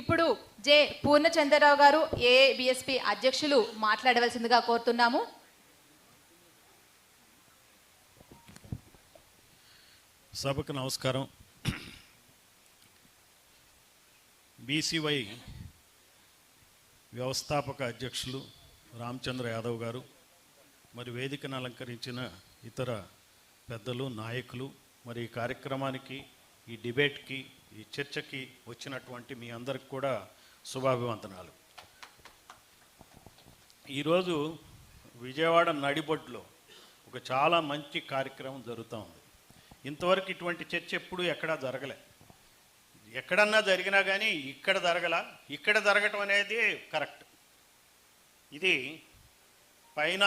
ఇప్పుడు జె పూర్ణచంద్రరావు గారు ఏబిఎస్పి అధ్యక్షులు మాట్లాడవలసిందిగా కోరుతున్నాము. సభకు నమస్కారం. బీసీవై వ్యవస్థాపక అధ్యక్షులు రామచంద్ర యాదవ్ గారు మరి వేదికను అలంకరించిన ఇతర పెద్దలు నాయకులు మరి ఈ కార్యక్రమానికి ఈ డిబేట్కి ఈ చర్చకి వచ్చినటువంటి మీ అందరికి కూడా శుభాభివందనాలు. ఈరోజు విజయవాడ నడిబొడ్లో ఒక చాలా మంచి కార్యక్రమం జరుగుతూ ఉంది. ఇంతవరకు ఇటువంటి చర్చ ఎప్పుడు ఎక్కడా జరగలే. ఎక్కడన్నా జరిగినా కానీ ఇక్కడ జరగల ఇక్కడ జరగటం అనేది కరెక్ట్. ఇది పైన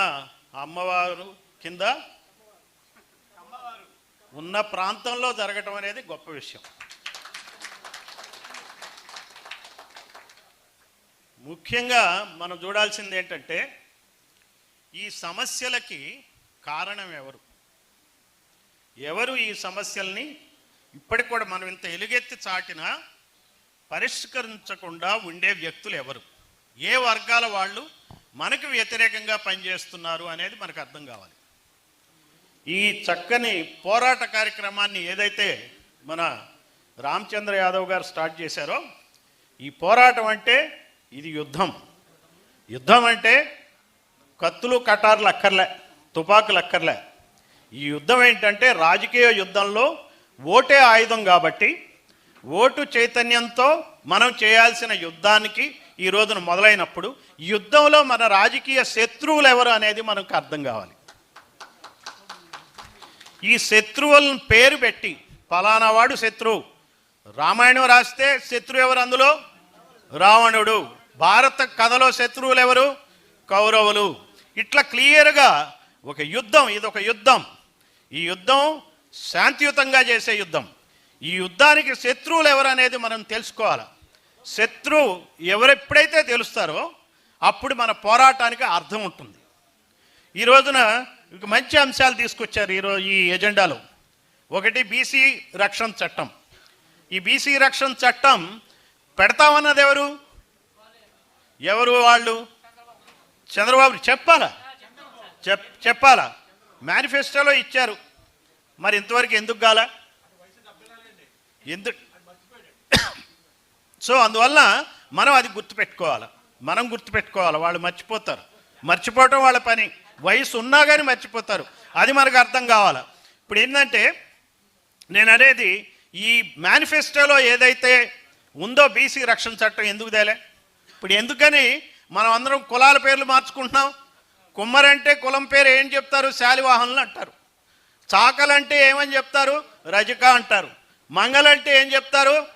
అమ్మవారు కింద ఉన్న ప్రాంతంలో జరగటం అనేది గొప్ప విషయం. ముఖ్యంగా మనం చూడాల్సింది ఏంటంటే ఈ సమస్యలకి కారణం ఎవరు? ఎవరు ఈ సమస్యల్ని ఇప్పటికి కూడా మనం ఇంత ఎలుగెత్తి చాటినా పరిష్కరించకుండా ఉండే వ్యక్తులు ఎవరు? ఏ వర్గాల వాళ్ళు మనకు వ్యతిరేకంగా పనిచేస్తున్నారు అనేది మనకు అర్థం కావాలి. ఈ చక్కని పోరాట కార్యక్రమాన్ని ఏదైతే మన రామచంద్ర యాదవ్ గారు స్టార్ట్ చేశారో ఈ పోరాటం అంటే ఇది యుద్ధం. యుద్ధం అంటే కత్తులు కటార్లు అక్కర్లే తుపాకులు అక్కర్లే. ఈ యుద్ధం ఏంటంటే రాజకీయ యుద్ధంలో ఓటే ఆయుధం కాబట్టి ఓటు చైతన్యంతో మనం చేయాల్సిన యుద్ధానికి ఈ రోజున మొదలైనప్పుడు యుద్ధంలో మన రాజకీయ శత్రువులు ఎవరు అనేది మనకు అర్థం కావాలి. ఈ శత్రువులను పేరు పెట్టి పలానావాడు శత్రువు. రామాయణం రాస్తే శత్రువు ఎవరు అందులో? రావణుడు. భారత కథలో శత్రువులు ఎవరు? కౌరవులు. ఇట్లా క్లియర్గా ఒక యుద్ధం ఇది ఒక యుద్ధం. ఈ యుద్ధం శాంతియుతంగా చేసే యుద్ధం. ఈ యుద్ధానికి శత్రువులు ఎవరు అనేది మనం తెలుసుకోవాలి. శత్రువు ఎవరెప్పుడైతే తెలుస్తారో అప్పుడు మన పోరాటానికి అర్థం ఉంటుంది. ఈ రోజున మంచి అంశాలు తీసుకొచ్చారు ఈరోజు ఈ ఎజెండాలో. ఒకటి బీసీ రక్షణ చట్టం. ఈ బీసీ రక్షణ చట్టం పెడతామన్నది ఎవరు? ఎవరు వాళ్ళు? చంద్రబాబు చెప్పాలా? చెప్ చెప్పాలా? మేనిఫెస్టోలో ఇచ్చారు. మరి ఇంతవరకు ఎందుకు గాల ఎందుకు సో అందువల్ల మనం అది గుర్తుపెట్టుకోవాలి. మనం గుర్తుపెట్టుకోవాలి. వాళ్ళు మర్చిపోతారు. మర్చిపోవటం వాళ్ళ పని. వయసు ఉన్నా కానీ మర్చిపోతారు. అది మనకు అర్థం కావాలి. ఇప్పుడు ఏంటంటే నేను అనేది ఈ మేనిఫెస్టోలో ఏదైతే ఉందో బీసీ రక్షణ చట్టం ఎందుకు తేలే? ఇప్పుడు ఎందుకని మనం అందరం కులాల పేర్లు మార్చుకుంటున్నాం? కుమ్మరంటే కులం పేరు ఏం చెప్తారు? శాలివాహనులు అంటారు. చాకలంటే ఏమని చెప్తారు? రజక అంటారు. మంగలంటే ఏం చెప్తారు?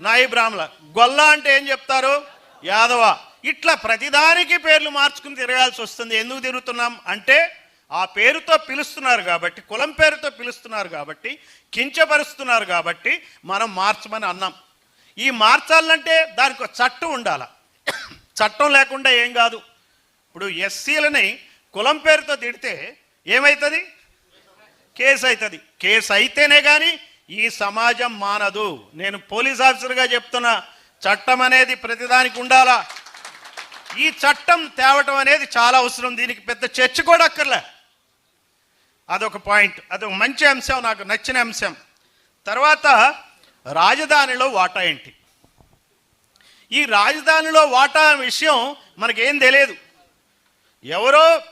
నాయి బ్రాహ్మణ. గొల్ల అంటే ఏం చెప్తారు? యాదవ. ఇట్లా ప్రతిదానికి పేర్లు మార్చుకుని తిరగాల్సి వస్తుంది. ఎందుకు తిరుగుతున్నాం? అంటే ఆ పేరుతో పిలుస్తున్నారు కాబట్టి కులం పేరుతో పిలుస్తున్నారు కాబట్టి కించపరుస్తున్నారు కాబట్టి మనం మార్చమని అన్నాం. ఈ మార్చాలంటే దానికి ఒక చట్టం ఉండాల. చట్టం లేకుండా ఏం కాదు. ఇప్పుడు ఎస్సీలని కులం పేరుతో తిడితే ఏమవుతుంది కేసు అవుతుంది కేసు అయితేనే కానీ ఈ సమాజం మానదు. నేను పోలీస్ ఆఫీసర్గా చెప్తున్నా చట్టం అనేది ప్రతిదానికి ఉండాలా? ఈ చట్టం తేవటం అనేది చాలా అవసరం. దీనికి పెద్ద చర్చ కూడా అక్కర్లే. అదొక పాయింట్. అదొక మంచి అంశం నాకు నచ్చిన అంశం. తర్వాత రాజధానిలో వాటా ఏంటి ఈ రాజధానిలో వాటా విషయం మనకేం తెలియదు. ఎవరో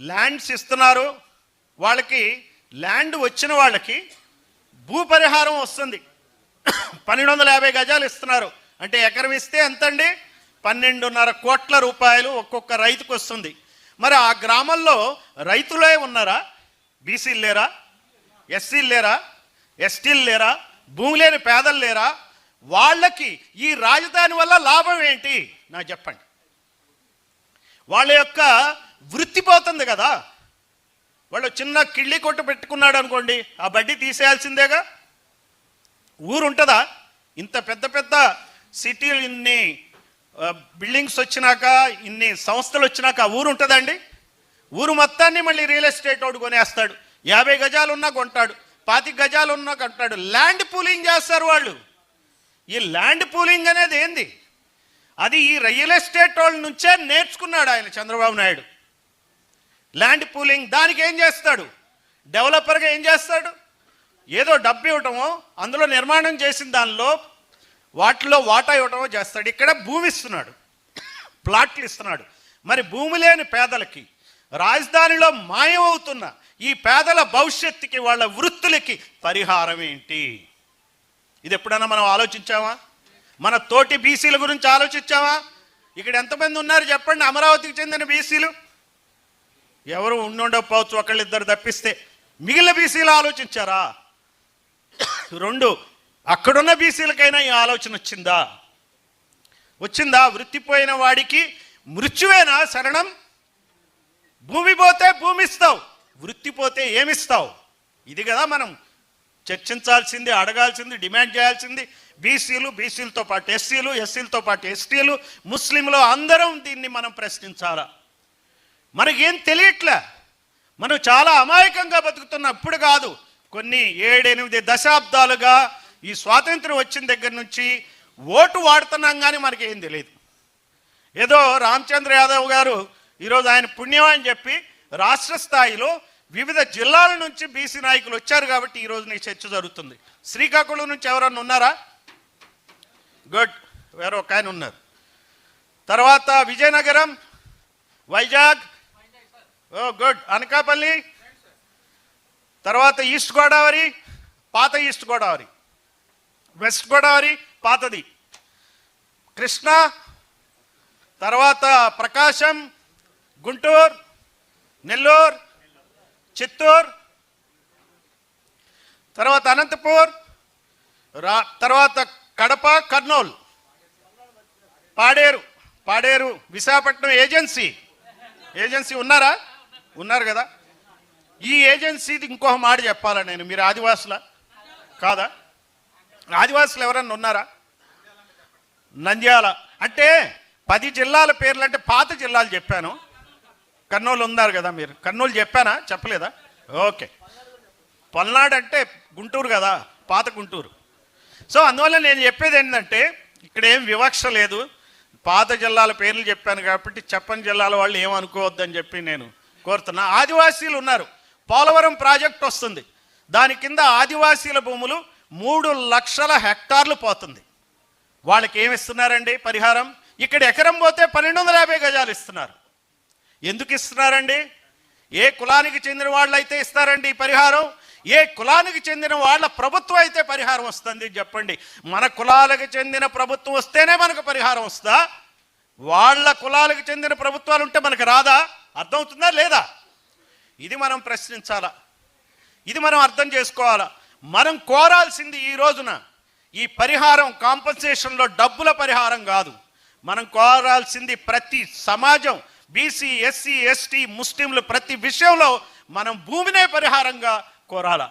ల్యాండ్స్ ఇస్తున్నారు వాళ్ళకి ల్యాండ్ వచ్చిన వాళ్ళకి భూ పరిహారం వస్తుంది. పన్నెండు వందల యాభై గజాలు ఇస్తున్నారు. అంటే ఎకరం ఇస్తే ఎంతండి? పన్నెండున్నర కోట్ల రూపాయలు ఒక్కొక్క రైతుకు వస్తుంది. మరి ఆ గ్రామంలో రైతులే ఉన్నారా? బీసీలు లేరా? ఎస్సీలు లేరా? ఎస్టీలు లేరా? భూమి లేని పేదలు లేరా? వాళ్ళకి ఈ రాజధాని వల్ల లాభం ఏంటి? నాకు చెప్పండి. వాళ్ళ యొక్క వృత్తి పోతుంది కదా. వాళ్ళు చిన్న కిళ్ళి కొట్టు పెట్టుకున్నాడు అనుకోండి ఆ బడ్డీ తీసేయాల్సిందేగా? ఊరు ఉంటుందా ఇంత పెద్ద పెద్ద సిటీలు ఇన్ని బిల్డింగ్స్ వచ్చినాక ఇన్ని సంస్థలు వచ్చినాక ఆ ఊరు ఉంటుందండి ఊరు మొత్తాన్ని మళ్ళీ రియల్ ఎస్టేట్ వాడు కొనేస్తాడు. యాభై గజాలు ఉన్నా కొంటాడు. పాతి గజాలు ఉన్నా కొంటాడు. ల్యాండ్ పూలింగ్ చేస్తారు వాళ్ళు. ఈ ల్యాండ్ పూలింగ్ అనేది ఏంది? అది ఈ రియల్ ఎస్టేట్ వాళ్ళ నుంచే నేర్చుకున్నాడు ఆయన చంద్రబాబు నాయుడు. ల్యాండ్ పూలింగ్ దానికి ఏం చేస్తాడు? డెవలపర్గా ఏం చేస్తాడు? ఏదో డబ్బు ఇవ్వటమో అందులో నిర్మాణం చేసిన దానిలో వాటిలో వాటా ఇవ్వటమో చేస్తాడు. ఇక్కడ భూమి ఇస్తున్నాడు. ప్లాట్లు ఇస్తున్నాడు. మరి భూమి లేని పేదలకి రాజధానిలో మాయమవుతున్న ఈ పేదల భవిష్యత్తుకి వాళ్ళ వృత్తులకి పరిహారం ఏంటి? ఇది ఎప్పుడైనా మనం ఆలోచించామా మన తోటి బీసీల గురించి ఆలోచించామా ఇక్కడ ఎంతమంది ఉన్నారు చెప్పండి. అమరావతికి చెందిన బీసీలు. ఎవరు ఉండుండకపోవచ్చు ఒకళ్ళిద్దరు తప్పిస్తే. మిగిలిన బీసీలు ఆలోచించారా? రెండు అక్కడున్న బీసీలకైనా ఈ ఆలోచన వచ్చిందా? వచ్చిందా? వృత్తిపోయిన వాడికి మృత్యువేనా శరణం? భూమి పోతే భూమిస్తావు వృత్తి పోతే ఏమిస్తావు? ఇది కదా మనం చర్చించాల్సింది అడగాల్సింది డిమాండ్ చేయాల్సింది. బీసీలు బీసీలతో పాటు ఎస్సీలు ఎస్సీలతో పాటు ఎస్టీలు ముస్లింలు అందరం దీన్ని మనం ప్రశ్నించాలా? మనకేం తెలియట్లే. మనం చాలా అమాయకంగా బతుకుతున్నాం ఇప్పుడు కాదు కొన్ని ఏడెనిమిది దశాబ్దాలుగా ఈ స్వాతంత్రం వచ్చిన దగ్గర నుంచి ఓటు వాడుతున్నాం కానీ మనకేం తెలియదు ఏదో రామచంద్ర యాదవ్ గారు ఈరోజు ఆయన పుణ్యం అని చెప్పి రాష్ట్ర స్థాయిలో వివిధ జిల్లాల నుంచి బీసీ నాయకులు వచ్చారు కాబట్టి ఈరోజు నీ చర్చ జరుగుతుంది. శ్రీకాకుళం నుంచి ఎవరన్నా ఉన్నారా? గుడ్. వేరే ఒక ఆయన ఉన్నారు. తర్వాత విజయనగరం వైజాగ్. ఓ గుడ్. అనకాపల్లి. తర్వాత ఈస్ట్ గోదావరి పాత ఈస్ట్ గోదావరి. వెస్ట్ గోదావరి పాతది. కృష్ణ. తర్వాత ప్రకాశం గుంటూరు నెల్లూరు. చిత్తూరు తర్వాత అనంతపూర్ రా తర్వాత కడప కర్నూలు పాడేరు పాడేరు విశాఖపట్నం ఏజెన్సీ. ఏజెన్సీ ఉన్నారా? ఉన్నారు కదా. ఈ ఏజెన్సీది ఇంకొక మాట చెప్పాలా నేను? మీరు ఆదివాసుల? కాదా? ఆదివాసులు ఎవరన్నా ఉన్నారా? నంద్యాల. అంటే పది జిల్లాల పేర్లు అంటే పాత జిల్లాలు చెప్పాను. కర్నూలు ఉన్నారు కదా మీరు. కర్నూలు చెప్పానా? చెప్పలేదా? ఓకే. పల్నాడు అంటే గుంటూరు కదా పాత గుంటూరు. సో అందువల్ల నేను చెప్పేది ఏంటంటే ఇక్కడ ఏం వివక్ష లేదు. పాత జిల్లాల పేర్లు చెప్పాను కాబట్టి చెప్పని జిల్లాల వాళ్ళు ఏమనుకోవద్దని చెప్పి నేను కోరుతున్నా. ఆదివాసీలు ఉన్నారు. పోలవరం ప్రాజెక్ట్ వస్తుంది. దాని కింద ఆదివాసీల భూములు మూడు లక్షల హెక్టార్లు పోతుంది. వాళ్ళకి ఏమి ఇస్తున్నారండి పరిహారం? ఇక్కడ ఎకరం పోతే పన్నెండు వందల యాభై గజాలు ఇస్తున్నారు. ఎందుకు ఇస్తున్నారండి? ఏ కులానికి చెందిన వాళ్ళు అయితే ఇస్తారండి ఈ పరిహారం? ఏ కులానికి చెందిన వాళ్ళ ప్రభుత్వం అయితే పరిహారం వస్తుంది చెప్పండి. మన కులాలకు చెందిన ప్రభుత్వం వస్తేనే మనకు పరిహారం వస్తుందా వాళ్ళ కులాలకు చెందిన ప్రభుత్వాలు ఉంటే మనకు రాదా? అర్థమవుతుందా లేదా? ఇది మనం ప్రశ్నించాలా? ఇది మనం అర్థం చేసుకోవాలా? మనం కోరాల్సింది ఈ రోజున ఈ పరిహారం కాంపన్సేషన్లో డబ్బుల పరిహారం కాదు. మనం కోరాల్సింది ప్రతి సమాజం బీసీ ఎస్సీ ఎస్టీ ముస్లింలు ప్రతి విషయంలో మనం భూమినే పరిహారంగా కోరాల?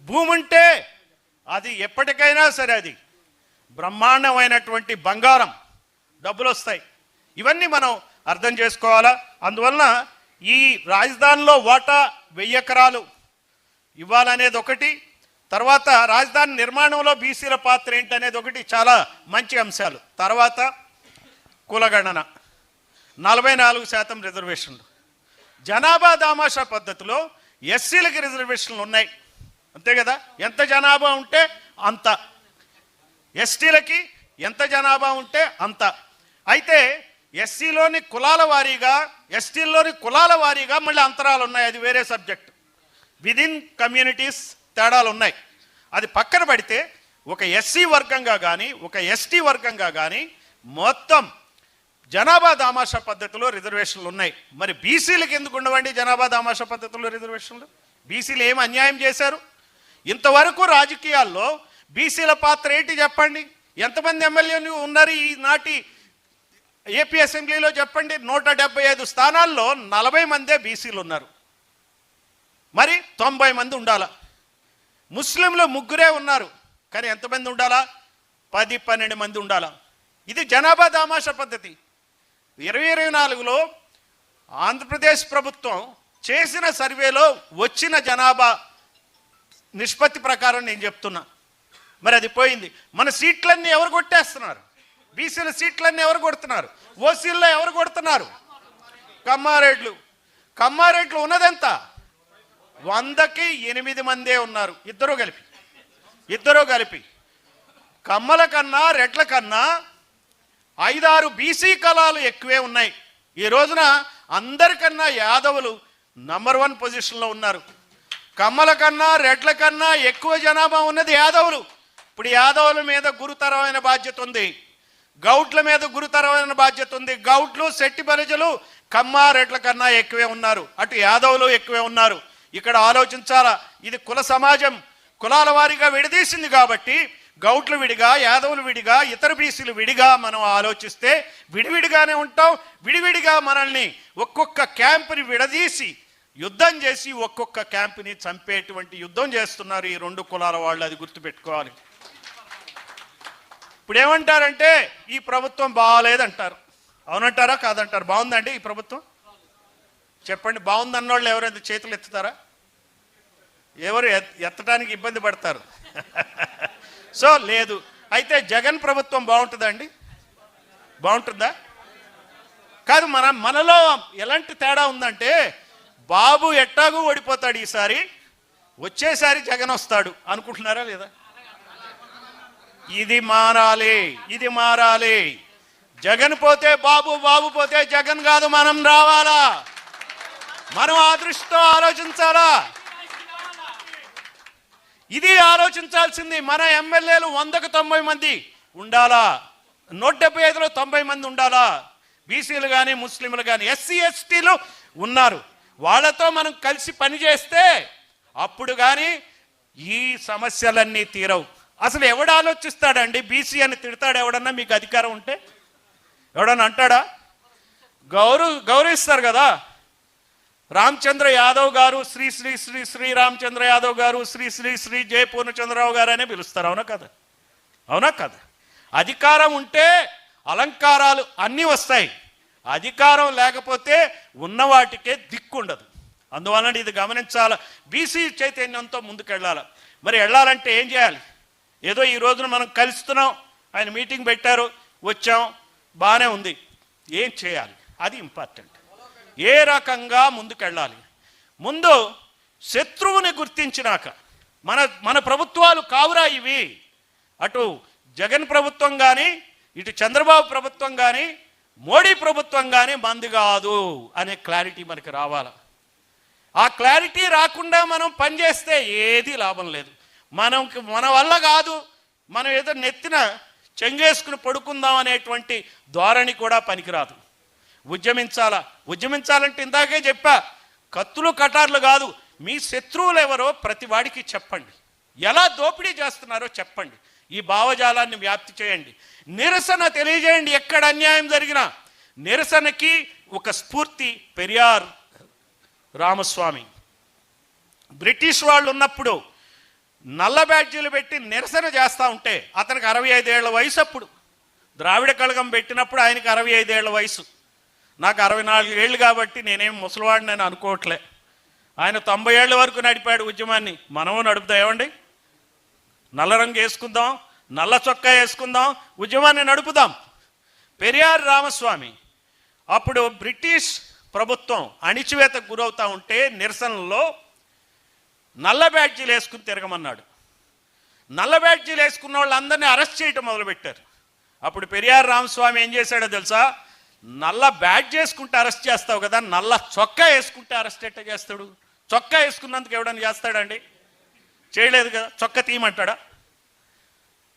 భూమి ఉంటే అది ఎప్పటికైనా సరే అది బ్రహ్మాండమైనటువంటి బంగారం డబ్బులు వస్తాయి ఇవన్నీ మనం అర్థం చేసుకోవాలా? అందువలన ఈ రాజధానిలో వాటా వెయ్యి ఎకరాలు ఇవ్వాలనేది ఒకటి తర్వాత రాజధాని నిర్మాణంలో బీసీల పాత్ర ఏంటనేది ఒకటి చాలా మంచి అంశాలు. తర్వాత కులగణన. నలభై నాలుగు శాతం రిజర్వేషన్లు. జనాభా దామాషా పద్ధతిలో ఎస్సీలకి రిజర్వేషన్లు ఉన్నాయి. అంతే కదా? ఎంత జనాభా ఉంటే అంత. ఎస్టీలకి ఎంత జనాభా ఉంటే అంత. అయితే ఎస్సీలోని కులాల వారీగా ఎస్టీల్లోని కులాల వారీగా మళ్ళీ అంతరాలు ఉన్నాయి. అది వేరే సబ్జెక్ట్. విదిన్ కమ్యూనిటీస్ తేడాలు ఉన్నాయి. అది పక్కన పడితే ఒక ఎస్సీ వర్గంగా కానీ ఒక ఎస్టీ వర్గంగా కానీ మొత్తం జనాభా దామాషా పద్ధతిలో రిజర్వేషన్లు ఉన్నాయి. మరి బీసీలకు ఎందుకు ఉండవండి జనాభా దామాషా పద్ధతిలో రిజర్వేషన్లు? బీసీలు ఏం అన్యాయం చేశారు? ఇంతవరకు రాజకీయాల్లో బీసీల పాత్ర ఏంటి చెప్పండి? ఎంతమంది ఎమ్మెల్యేలు ఉన్నారు ఈనాటి ఏపీ అసెంబ్లీలో చెప్పండి? నూట డెబ్బై ఐదు స్థానాల్లో నలభై మందే బీసీలు ఉన్నారు. మరి తొంభై మంది ఉండాలా? ముస్లింలు ముగ్గురే ఉన్నారు. కానీ ఎంతమంది ఉండాలా? పది పన్నెండు మంది ఉండాలా? ఇది జనాభా దామాషా పద్ధతి. ఇరవై ఇరవై నాలుగులో ఆంధ్రప్రదేశ్ ప్రభుత్వం చేసిన సర్వేలో వచ్చిన జనాభా నిష్పత్తి ప్రకారం నేను చెప్తున్నా. మరి అది పోయింది. మన సీట్లన్నీ ఎవరు కొట్టేస్తున్నారు? బీసీల సీట్లన్నీ ఎవరు కొడుతున్నారు? ఓసీల్లో ఎవరు కొడుతున్నారు? కమ్మారెడ్లు. కమ్మారెడ్లు ఉన్నదెంత? వందకి ఎనిమిది మందే ఉన్నారు. ఇద్దరూ కలిపి. ఇద్దరూ కలిపి. కమ్మల కన్నా రెడ్ల కన్నా ఐదారు బీసీ కళాలు ఎక్కువే ఉన్నాయి. ఈ రోజున అందరికన్నా యాదవులు నంబర్ వన్ పొజిషన్లో ఉన్నారు. కమ్మల కన్నా రెడ్ల కన్నా ఎక్కువ జనాభా ఉన్నది యాదవులు. ఇప్పుడు యాదవుల మీద గురుతరమైన బాధ్యత ఉంది. గౌట్ల మీద గురుతరమైన బాధ్యత ఉంది. గౌట్లు శెట్టి ప్రజలు కమ్మ రెడ్ల కన్నా ఎక్కువే ఉన్నారు. అటు యాదవులు ఎక్కువే ఉన్నారు. ఇక్కడ ఆలోచించాలా? ఇది కుల సమాజం. కులాల వారిగా విడదీసింది కాబట్టి గౌట్లు విడిగా యాదవులు విడిగా ఇతర బీసీలు విడిగా మనం ఆలోచిస్తే విడివిడిగానే ఉంటాం. విడివిడిగా మనల్ని ఒక్కొక్క క్యాంపుని విడదీసి యుద్ధం చేసి ఒక్కొక్క క్యాంపుని చంపేటువంటి యుద్ధం చేస్తున్నారు ఈ రెండు కులాల వాళ్ళు అది గుర్తుపెట్టుకోవాలి. ఇప్పుడు ఏమంటారంటే ఈ ప్రభుత్వం బాగాలేదంటారు అవునంటారా? కాదంటారు. బాగుందండి ఈ ప్రభుత్వం? చెప్పండి బాగుందన్న వాళ్ళు ఎవరైనా చేతులు ఎత్తుతారా? ఎవరు ఎత్- ఎత్తడానికి ఇబ్బంది పడతారు? సో లేదు. అయితే జగన్ ప్రభుత్వం బాగుంటుందండి? బాగుంటుందా? కాదు మన మనలో ఎలాంటి తేడా ఉందంటే బాబు ఎట్టాగూ ఓడిపోతాడు ఈసారి. వచ్చేసారి జగన్ వస్తాడు. అనుకుంటున్నారా లేదా? ఇది మారాలి ఇది మారాలి. జగన్ పోతే బాబు బాబు పోతే జగన్ కాదు మనం రావాలా? మనం ఆ దృష్టితో ఆలోచించాలా? ఇది ఆలోచించాల్సింది మన ఎమ్మెల్యేలు వందకు తొంభై మంది ఉండాలా? నూట డెబ్బై ఐదులో తొంభై మంది ఉండాలా? బీసీలు కానీ ముస్లింలు కానీ ఎస్సీ ఎస్టీలు ఉన్నారు. వాళ్ళతో మనం కలిసి పనిచేస్తే అప్పుడు కానీ ఈ సమస్యలన్నీ తీరవు. అసలు ఎవడు ఆలోచిస్తాడండి? బీసీ అని తిడతాడు ఎవడన్నా మీకు అధికారం ఉంటే? ఎవడన్నా అంటాడా? గౌరవ గౌరవిస్తారు కదా? రామచంద్ర యాదవ్ గారు శ్రీ శ్రీ శ్రీ శ్రీ రామచంద్ర యాదవ్ గారు శ్రీ శ్రీ శ్రీ జయ పూర్ణచంద్రరావు గారు అనే పిలుస్తారు. అవునా కదా? అవునా కదా? అధికారం ఉంటే అలంకారాలు అన్నీ వస్తాయి. అధికారం లేకపోతే ఉన్న వాటికే దిక్కుండదు. అందువలన ఇది గమనించాల. బీసీ చైతన్యంతో ముందుకెళ్ళాలి. మరి వెళ్ళాలంటే ఏం చేయాలి? ఏదో ఈ రోజున మనం కలుస్తున్నాం ఆయన మీటింగ్ పెట్టారు వచ్చాం బాగానే ఉంది. ఏం చేయాలి? అది ఇంపార్టెంట్. ఏ రకంగా ముందుకెళ్ళాలి? ముందు శత్రువుని గుర్తించినాక మన మన ప్రభుత్వాలు కావురా ఇవి? అటు జగన్ ప్రభుత్వం కానీ ఇటు చంద్రబాబు ప్రభుత్వం కానీ మోడీ ప్రభుత్వం కానీ మంది కాదు అనే క్లారిటీ మనకి రావాలి? ఆ క్లారిటీ రాకుండా మనం పనిచేస్తే ఏది లాభం లేదు. మనం మన వల్ల కాదు. మనం ఏదో నెత్తిన చెంగేసుకుని పడుకుందాం అనేటువంటి ధోరణి కూడా పనికిరాదు. ఉద్యమించాలా? ఉద్యమించాలంటే ఇందాకే చెప్పా కత్తులు కటార్లు కాదు మీ శత్రువులు ఎవరో ప్రతి వాడికి చెప్పండి. ఎలా దోపిడీ చేస్తున్నారో చెప్పండి. ఈ భావజాలాన్ని వ్యాప్తి చేయండి. నిరసన తెలియజేయండి ఎక్కడ అన్యాయం జరిగినా. నిరసనకి ఒక స్ఫూర్తి పెరియార్ రామస్వామి. బ్రిటిష్ వాళ్ళు ఉన్నప్పుడు నల్ల బ్యాడ్జీలు పెట్టి నిరసన చేస్తూ ఉంటే అతనికి అరవై ఐదేళ్ళ వయసు అప్పుడు ద్రావిడ కళగం పెట్టినప్పుడు ఆయనకి అరవై ఐదేళ్ళ వయసు. నాకు అరవై నాలుగు ఏళ్ళు కాబట్టి నేనేం ముసలివాడిని నేను అనుకోవట్లే. ఆయన తొంభై ఏళ్ళ వరకు నడిపాడు ఉద్యమాన్ని. మనము నడుపుతాం ఏమండి? నల్ల రంగు వేసుకుందాం నల్ల చొక్కా వేసుకుందాం ఉద్యమాన్ని నడుపుదాం. పెరియార్ రామస్వామి అప్పుడు బ్రిటిష్ ప్రభుత్వం అణిచివేతకు గురవుతా ఉంటే నిరసనలో నల్ల బ్యాడ్జీలు వేసుకుని తిరగమన్నాడు. నల్ల బ్యాడ్జీలు వేసుకున్న వాళ్ళందరినీ అరెస్ట్ చేయటం మొదలుపెట్టారు. అప్పుడు పెరియార్ రామస్వామి ఏం చేశాడో తెలుసా? నల్ల బ్యాట్ చేసుకుంటే అరెస్ట్ చేస్తావు కదా నల్ల చొక్కా వేసుకుంటే అరెస్ట్ ఎట్ట చేస్తాడు? చొక్కా వేసుకున్నందుకు ఎవడని చేస్తాడండి? చేయలేదు కదా చొక్కా తీయమంటాడా?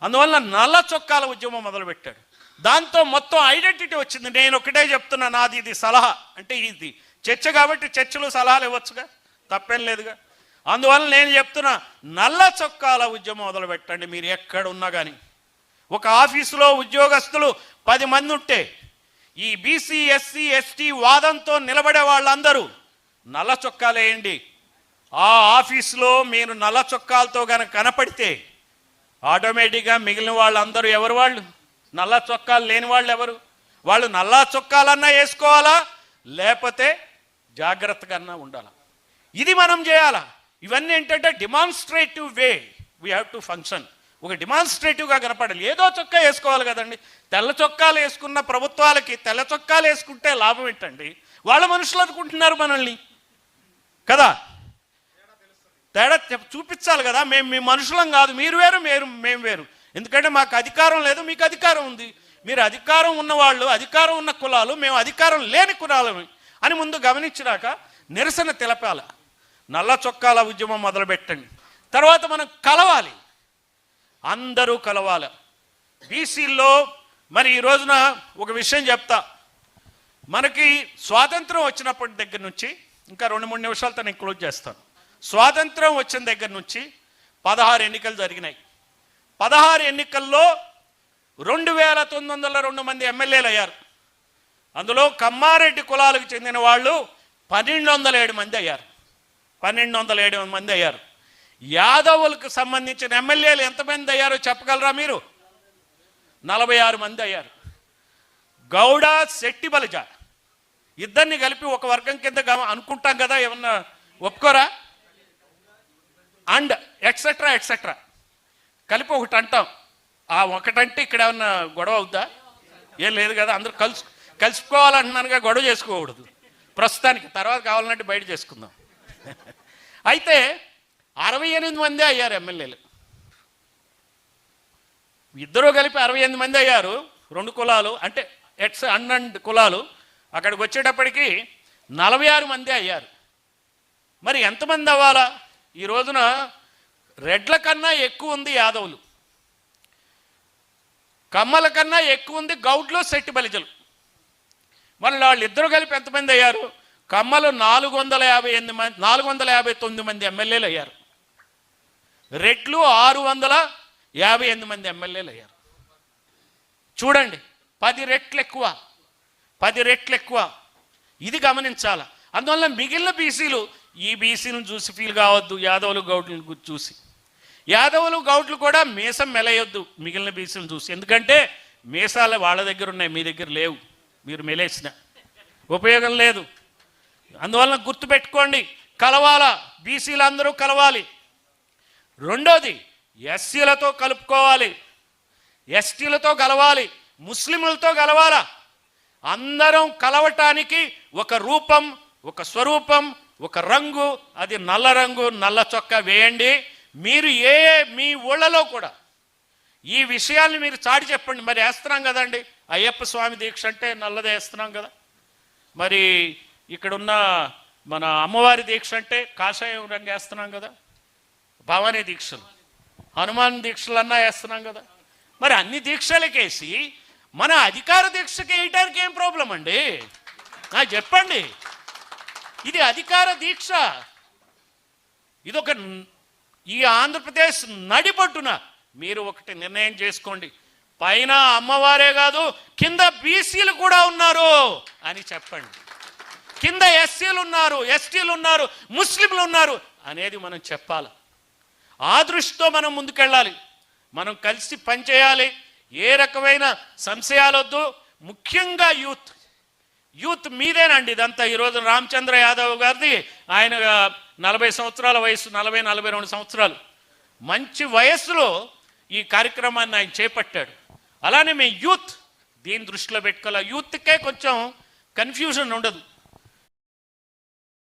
అందువల్ల నల్ల చొక్కాల ఉద్యమం మొదలుపెట్టాడు. దాంతో మొత్తం ఐడెంటిటీ వచ్చింది. నేను ఒకటే చెప్తున్నా నాది ఇది సలహా. అంటే ఇది చర్చ కాబట్టి చర్చలు సలహాలు ఇవ్వచ్చుగా తప్పేం లేదుగా. అందువల్ల నేను చెప్తున్నా నల్ల చొక్కాల ఉద్యమం మొదలు పెట్టండి మీరు ఎక్కడ ఉన్నా కానీ ఒక ఆఫీసులో ఉద్యోగస్తులు పది మంది ఉంటే ఈ బీసీ ఎస్సీ ఎస్టీ వాదంతో నిలబడే వాళ్ళందరూ నల్ల చొక్కాలు వేయండి ఆ ఆఫీసులో మీరు నల్ల చొక్కాలతో కనుక కనపడితే ఆటోమేటిక్గా మిగిలిన వాళ్ళందరూ ఎవరు వాళ్ళు? నల్ల చొక్కాలు లేని వాళ్ళు ఎవరు? వాళ్ళు నల్ల చొక్కాలన్నా వేసుకోవాలా? లేకపోతే జాగ్రత్తగా ఉండాలా? ఇది మనం చేయాలా? ఇవన్నీ ఏంటంటే demonstrative way we have to function ఒక డిమాన్స్ట్రేటివ్గా కనపడాలి. ఏదో చొక్కా వేసుకోవాలి కదండి. తెల్ల చొక్కాలు వేసుకున్న ప్రభుత్వాలకి తెల్ల చొక్కాలు వేసుకుంటే లాభం ఏంటండి? వాళ్ళ మనుషులు అనుకుంటున్నారు మనల్ని. కదా? తేడా చూపించాలి కదా. మేము మీ మనుషులం కాదు. మీరు వేరు మీరు మేము వేరు. ఎందుకంటే మాకు అధికారం లేదు మీకు అధికారం ఉంది. మీరు అధికారం ఉన్నవాళ్ళు అధికారం ఉన్న కులాలు మేము అధికారం లేని కులాలమే. అని ముందు గమనించినాక నిరసన తెలపాల. నల్ల చొక్కాల ఉద్యమం మొదలుపెట్టండి. తర్వాత మనం కలవాలి. అందరూ కలవాలి. బీసీల్లో మరి ఈ రోజున ఒక విషయం చెప్తా. మనకి స్వాతంత్రం వచ్చినప్పటి దగ్గర నుంచి ఇంకా రెండు మూడు నిమిషాలు తను క్లోజ్ చేస్తాను. స్వాతంత్రం వచ్చిన దగ్గర నుంచి పదహారు ఎన్నికలు జరిగినాయి. పదహారు ఎన్నికల్లో రెండు వేల తొమ్మిది వందల రెండు మంది ఎమ్మెల్యేలు అయ్యారు. అందులో కమ్మారెడ్డి కులాలకు చెందిన వాళ్ళు పన్నెండు వందల ఏడు మంది అయ్యారు. పన్నెండు వందల ఏడు మంది అయ్యారు. యాదవులకు సంబంధించిన ఎమ్మెల్యేలు ఎంతమంది అయ్యారో చెప్పగలరా మీరు? నలభై ఆరు మంది అయ్యారు. గౌడ శెట్టి బలిజ. ఇద్దరిని కలిపి ఒక వర్గం కింద అనుకుంటాం కదా ఏమన్నా ఒప్పుకోరా? అండ్ ఎట్సెట్రా ఎట్సెట్రా కలిపి ఒకటి అంటాం. ఆ ఒకటంటే ఇక్కడ ఏమన్నా గొడవ అవుద్దా? ఏం లేదు కదా అందరూ కలుసు కలుసుకోవాలంటున్నానుగా గొడవ చేసుకోకూడదు. ప్రస్తుతానికి తర్వాత కావాలంటే బయట చేసుకుందాం. అయితే అరవై ఎనిమిది మంది అయ్యారు ఎమ్మెల్యేలు. ఇద్దరు కలిపి అరవై ఎనిమిది మంది అయ్యారు. రెండు కులాలు అంటే ఎట్స్ అన్నండ్ కులాలు. అక్కడికి వచ్చేటప్పటికి నలభై ఆరు మంది అయ్యారు. మరి ఎంతమంది అవ్వాలా? ఈ రోజున రెడ్ల కన్నా ఎక్కువ ఉంది యాదవులు. కమ్మల కన్నా ఎక్కువ ఉంది గౌడ్లు సెట్టి బలిజలు. మరి వాళ్ళు ఇద్దరు కలిపి ఎంతమంది అయ్యారు? కమ్మలు నాలుగు వందల యాభై ఎనిమిది మంది నాలుగు వందల యాభై తొమ్మిది మంది ఎమ్మెల్యేలు అయ్యారు. రెట్లు ఆరు వందల యాభై ఎనిమిది మంది ఎమ్మెల్యేలు అయ్యారు. చూడండి పది రెట్లు ఎక్కువ పది రెట్లు ఎక్కువ. ఇది గమనించాల? అందువల్ల మిగిలిన బీసీలు ఈ బీసీలను చూసి ఫీల్ కావద్దు యాదవులు గౌడ్లను చూసి. యాదవులు గౌడ్లు కూడా మీసం మెలయొద్దు మిగిలిన బీసీలను చూసి. ఎందుకంటే మీసాలు వాళ్ళ దగ్గర ఉన్నాయి మీ దగ్గర లేవు. మీరు మెలేసిన. ఉపయోగం లేదు. అందువలన గుర్తుపెట్టుకోండి కలవాలా? బీసీలు అందరూ కలవాలి. రెండోది ఎస్సీలతో కలుపుకోవాలి. ఎస్టీలతో కలవాలి ముస్లింలతో కలవాలా అందరం కలవటానికి ఒక రూపం ఒక స్వరూపం ఒక రంగు అది నల్ల రంగు నల్ల చొక్కా వేయండి. మీరు ఏ మీ ఊళ్ళలో కూడా ఈ విషయాల్ని మీరు చాటి చెప్పండి. మరి వేస్తున్నాం కదండి. అయ్యప్ప స్వామి దీక్ష అంటే నల్లదే వేస్తున్నాం కదా. మరి ఇక్కడున్న మన అమ్మవారి దీక్ష అంటే కాషాయం రంగు వేస్తున్నాం కదా. భవానీ దీక్షలు. హనుమాన్ దీక్షలన్నా వేస్తున్నాం కదా. మరి అన్ని దీక్షలకేసి మన అధికార దీక్షకి వేయటానికి ఏం ప్రాబ్లం అండి? చెప్పండి. ఇది అధికార దీక్ష. ఇదొక ఈ ఆంధ్రప్రదేశ్ నడిపట్టున మీరు ఒకటి నిర్ణయం చేసుకోండి. పైన అమ్మవారే కాదు కింద బీసీలు కూడా ఉన్నారు అని చెప్పండి. కింద ఎస్సీలు ఉన్నారు ఎస్టీలు ఉన్నారు ముస్లింలు ఉన్నారు అనేది మనం చెప్పాలి. ఆ దృష్టితో మనం ముందుకెళ్ళాలి. మనం కలిసి పనిచేయాలి. ఏ రకమైన సంశయాలొద్దు. ముఖ్యంగా యూత్. యూత్ మీదేనండి ఇదంతా. ఈరోజు రామచంద్ర యాదవ్ గారిది ఆయన నలభై సంవత్సరాల వయసు నలభై నలభై రెండు సంవత్సరాలు. మంచి వయస్సులో ఈ కార్యక్రమాన్ని ఆయన చేపట్టాడు. అలానే మేము యూత్ దీని దృష్టిలో పెట్టుకోవాలి. యూత్కే కొంచెం కన్ఫ్యూజన్ ఉండదు.